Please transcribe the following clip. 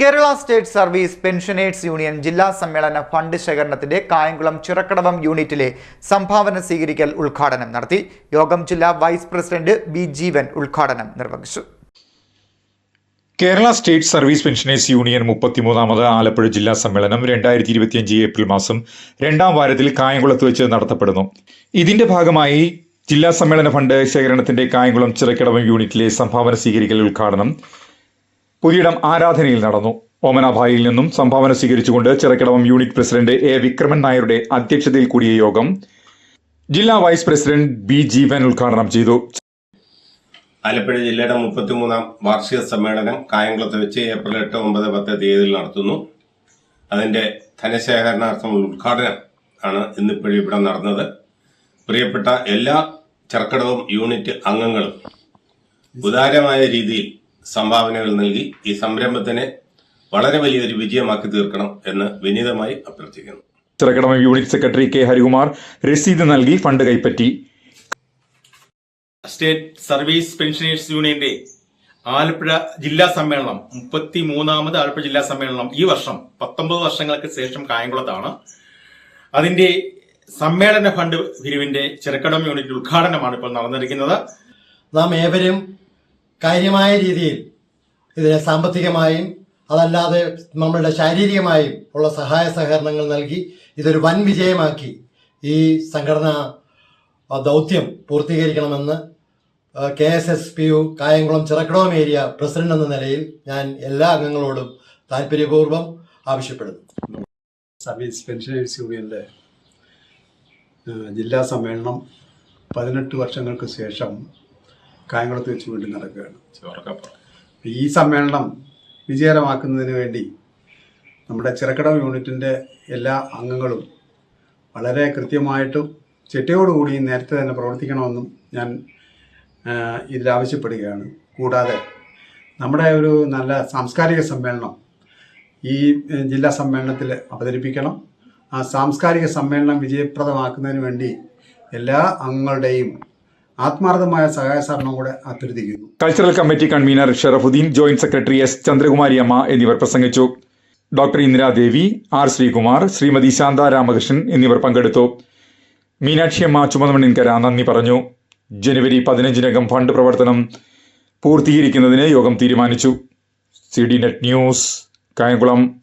Kerala state service pensioners union ജില്ലാ സമ്മേളന fund ശേഖരണത്തിന്റെ കായംകുളം ചിറക്കടവം യൂണിറ്റിലെ സംഭാവന സ്വീകരിക്കൽ ഉദ്ഘാടനം നടത്തി യോഗം ജില്ലാ വൈസ് പ്രസിഡന്റ് ബി ജീവൻ ഉദ്ഘാടനം നിർവഹിച്ചു. Kerala state service pensioners union മുപ്പത്തിമൂന്നാമത് Alappuzha ജില്ലാ സമ്മേളനം രണ്ടായിരത്തി ഇരുപത്തിയഞ്ച് ഏപ്രിൽ മാസം രണ്ടാം വാരത്തിൽ കായംകുളത്ത് വെച്ച് നടത്തപ്പെടുന്നു. ഇതിന്റെ ഭാഗമായി ജില്ലാ സമ്മേളന ഫണ്ട് ശേഖരണത്തിന്റെ കായംകുളം ചിറക്കടവം യൂണിറ്റിലെ സംഭാവന സ്വീകരിക്കൽ ഉദ്ഘാടനം പുതിയിടം ആരാധനയിൽ നടന്നു. ഓമനാഭായിൽ നിന്നും സംഭാവന സ്വീകരിച്ചുകൊണ്ട് Chirakkadavam unit president A Vikraman നായരുടെ അധ്യക്ഷതയിൽ കൂടിയ യോഗം ജില്ലാ വൈസ് പ്രസിഡന്റ് ബി ജീവൻ ഉദ്ഘാടനം ചെയ്തു. ആലപ്പുഴ ജില്ലയുടെ മുപ്പത്തിമൂന്നാം വാർഷിക സമ്മേളനം കായംകുളത്ത് വെച്ച് ഏപ്രിൽ എട്ട് ഒമ്പത് പത്ത് തീയതിയിൽ നടത്തുന്നു. അതിന്റെ ധനശേഖരണാർത്ഥമുള്ള ഉദ്ഘാടനം ആണ് ഇന്നിപ്പോഴും ഇവിടെ നടന്നത്. പ്രിയപ്പെട്ട എല്ലാ ചെറുക്കടവും യൂണിറ്റ് അംഗങ്ങളും ഉദാരമായ രീതിയിൽ സംഭാവനകൾ നൽകി ഈ സംരംഭത്തിനെ വളരെ വലിയൊരു വിജയമാക്കി തീർക്കണം എന്ന് വിനീതമായി അഭ്യർത്ഥിക്കുന്നു. ചെറുകിടമ യൂണിറ്റ് സെക്രട്ടറി കെ ഹരികുമാർ രസീത് നൽകി ഫണ്ട് കൈപ്പറ്റി. സ്റ്റേറ്റ് സർവീസ് പെൻഷനേഴ്സ് യൂണിയന്റെ ആലപ്പുഴ ജില്ലാ സമ്മേളനം മുപ്പത്തി മൂന്നാമത് ആലപ്പുഴ ജില്ലാ സമ്മേളനം ഈ വർഷം പത്തൊമ്പത് വർഷങ്ങൾക്ക് ശേഷം കായംകുളത്താണ്. അതിന്റെ സമ്മേളന ഫണ്ട് പിരിവിന്റെ ചെറുക്കടം യൂണിറ്റ് ഉദ്ഘാടനമാണ് ഇപ്പോൾ നടന്നിരിക്കുന്നത്. നാം ഏവരും കാര്യമായ രീതിയിൽ ഇതിനെ സാമ്പത്തികമായും അതല്ലാതെ നമ്മളുടെ ശാരീരികമായും ഉള്ള സഹായ സഹകരണങ്ങൾ നൽകി ഇതൊരു വൻ വിജയമാക്കി ഈ സംഘടനാ ദൗത്യം പൂർത്തീകരിക്കണമെന്ന് K S S P U Kayamkulam Chirakkadavam area president എന്ന നിലയിൽ ഞാൻ എല്ലാ അംഗങ്ങളോടും താല്പര്യപൂർവം ആവശ്യപ്പെടുന്നു. സർവീസ് പെൻഷനേഴ്സ് യൂണിയന്റെ ജില്ലാ സമ്മേളനം പതിനെട്ട് വർഷങ്ങൾക്ക് ശേഷം കായംകുളത്ത് വെച്ച് വീണ്ടും നടക്കുകയാണ്. ഈ സമ്മേളനം വിജയകരമാക്കുന്നതിന് വേണ്ടി നമ്മുടെ ചിറക്കടം യൂണിറ്റിന്റെ എല്ലാ അംഗങ്ങളും വളരെ കൃത്യമായിട്ടും ചിട്ടയോടുകൂടി നേരത്തെ തന്നെ പ്രവർത്തിക്കണമെന്നും ഞാൻ ഇതിലാവശ്യപ്പെടുകയാണ് ഇതിൽ ആവശ്യപ്പെടുകയാണ്. കൂടാതെ നമ്മുടെ ഒരു നല്ല സാംസ്കാരിക സമ്മേളനം ഈ ജില്ലാ സമ്മേളനത്തിൽ അവതരിപ്പിക്കണം. ആ സാംസ്കാരിക സമ്മേളനം വിജയപ്രദമാക്കുന്നതിന് വേണ്ടി എല്ലാ അംഗങ്ങളുടെയും ആത്മാർത്ഥമായ സഹായ സഹകരണം കൂടെ അഭ്യർത്ഥിക്കുന്നു. Cultural committee convener Sharafuddin joint secretary S Chandrakumari അമ്മ എന്നിവർ പ്രസംഗിച്ചു. ഡോക്ടർ ഇന്ദിരാദേവി ആർ ശ്രീകുമാർ ശ്രീമതി ശാന്ത രാമകൃഷ്ണൻ എന്നിവർ പങ്കെടുത്തു. മീനാക്ഷിയമ്മ ചുമതമണിൻകര നന്ദി പറഞ്ഞു. ജനുവരി പതിനഞ്ചിനകം ഫണ്ട് പ്രവർത്തനം പൂർത്തീകരിക്കുന്നതിന് യോഗം തീരുമാനിച്ചു. C D net news Kayamkulam.